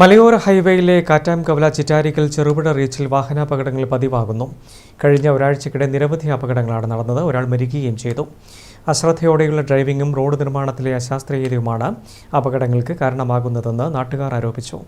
മലയോര ഹൈവേയിലെ കാറ്റാംകവല ചിറ്റാരിക്കൽ ചെറുപുഴ റീച്ചിൽ വാഹനാപകടങ്ങൾ പതിവാകുന്നു. കഴിഞ്ഞ ഒരാഴ്ചക്കിടെ നിരവധി അപകടങ്ങളാണ് നടന്നത്. ഒരാൾ മരിക്കുകയും ചെയ്തു. അശ്രദ്ധയോടെയുള്ള ഡ്രൈവിംഗും റോഡ് നിർമ്മാണത്തിലെ അശാസ്ത്രീയതയുമാണ് അപകടങ്ങൾക്ക് കാരണമാകുന്നതെന്ന് നാട്ടുകാർ ആരോപിച്ചു.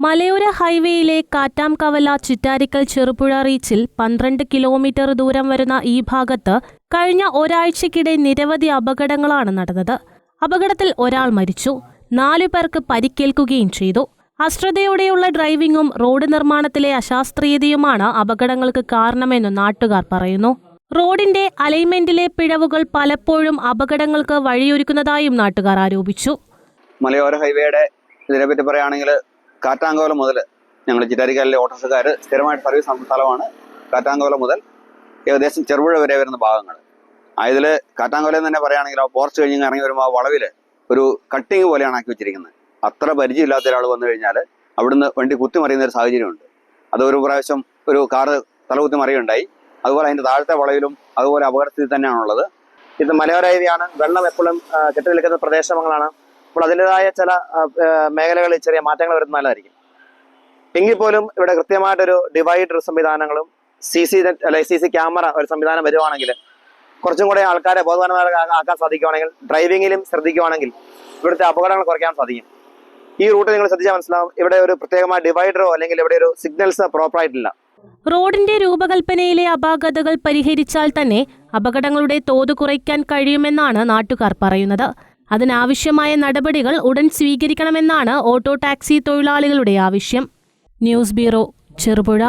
മലയോര ഹൈവേയിലെ കാറ്റാംകവല ചിറ്റാരിക്കൽ ചെറുപുഴ റീച്ചിൽ പന്ത്രണ്ട് കിലോമീറ്റർ ദൂരം വരുന്ന ഈ ഭാഗത്ത് കഴിഞ്ഞ ഒരാഴ്ചക്കിടെ നിരവധി അപകടങ്ങളാണ് നടന്നത്. അപകടത്തിൽ ഒരാൾ മരിച്ചു. നാലു പേർക്ക് പരിക്കേൽക്കുകയും ചെയ്തു. അശ്രദ്ധയോടെയുള്ള ഡ്രൈവിംഗും റോഡ് നിർമ്മാണത്തിലെ അശാസ്ത്രീയതയുമാണ് അപകടങ്ങൾക്ക് കാരണമെന്ന് നാട്ടുകാർ പറയുന്നു. റോഡിന്റെ അലൈൻമെന്റിലെ പിഴവുകൾ പലപ്പോഴും അപകടങ്ങൾക്ക് വഴിയൊരുക്കുന്നതായും നാട്ടുകാർ ആരോപിച്ചു. മലയോര ഹൈവേയുടെ ഇതിനെപ്പറ്റി പറയുകയാണെങ്കിൽ കാറ്റാങ്കോല മുതൽ ഞങ്ങൾ ചിറ്റാരിക്കാലിലെ ഓട്ടോസുകാർ സ്ഥിരമായിട്ട് സർവീസ് സ്ഥലമാണ് കാറ്റാങ്കോല മുതൽ ഏകദേശം ചെറുപുഴ വരെ വരുന്ന ഭാഗങ്ങൾ. അതിൽ കാറ്റാങ്കോലം തന്നെ പറയുകയാണെങ്കിൽ ആ പോർച്ച് കഴിഞ്ഞ് ഇറങ്ങി വരുമ്പോൾ ആ വളവിൽ ഒരു കട്ടിങ് പോലെയാണ് ആക്കി വെച്ചിരിക്കുന്നത്. അത്ര പരിചയമില്ലാത്ത ഒരാൾ വന്നു കഴിഞ്ഞാൽ അവിടുന്ന് വണ്ടി കുത്തിമറിയുന്ന ഒരു സാഹചര്യമുണ്ട്. അത് ഒരു പ്രാവശ്യം ഒരു കാറ് തലകുത്തി മറിയുണ്ടായി അതുപോലെ അതിന്റെ താഴത്തെ വളയിലും അതുപോലെ അപകടസ്ഥിതി തന്നെയാണുള്ളത് ഇത് മലയോര വെള്ളം എപ്പോഴും കെട്ടി നിൽക്കുന്ന പ്രദേശങ്ങളാണ്. അപ്പോൾ അതിന്റെതായ ചില മേഖലകളിൽ ചെറിയ മാറ്റങ്ങൾ വരുന്ന നല്ലതായിരിക്കും. എങ്കിൽ പോലും ഇവിടെ കൃത്യമായിട്ടൊരു ഡിവൈഡർ സംവിധാനങ്ങളും സി സി അല്ലെ സി സി ക്യാമറ ഒരു സംവിധാനം വരുവാണെങ്കിൽ കുറച്ചും കൂടെ ആൾക്കാരെ ബോധവാന്മാരെ ആക്കാൻ സാധിക്കുവാണെങ്കിൽ ഡ്രൈവിങ്ങിലും ശ്രദ്ധിക്കുവാണെങ്കിൽ ഇവിടുത്തെ അപകടങ്ങൾ കുറയ്ക്കാൻ സാധിക്കും. ഈ റൂട്ട് നിങ്ങൾ ശ്രദ്ധിച്ചാൽ മനസ്സിലാവും ഇവിടെ ഒരു പ്രത്യേകമായ ഡിവൈഡറോ അല്ലെങ്കിൽ ഇവിടെ ഒരു സിഗ്നൽസ് പ്രോപ്പറായിട്ടില്ല റോഡിന്റെ രൂപകൽപ്പനയിലെ അപാകതകൾ പരിഹരിച്ചാൽ തന്നെ അപകടങ്ങളുടെ തോത് കുറയ്ക്കാൻ കഴിയുമെന്നാണ് നാട്ടുകാർ പറയുന്നത്. അതിനാവശ്യമായ നടപടികൾ ഉടൻ സ്വീകരിക്കണമെന്നാണ് ഓട്ടോ ടാക്സി തൊഴിലാളികളുടെ ആവശ്യം. News bureau Cherupuzha.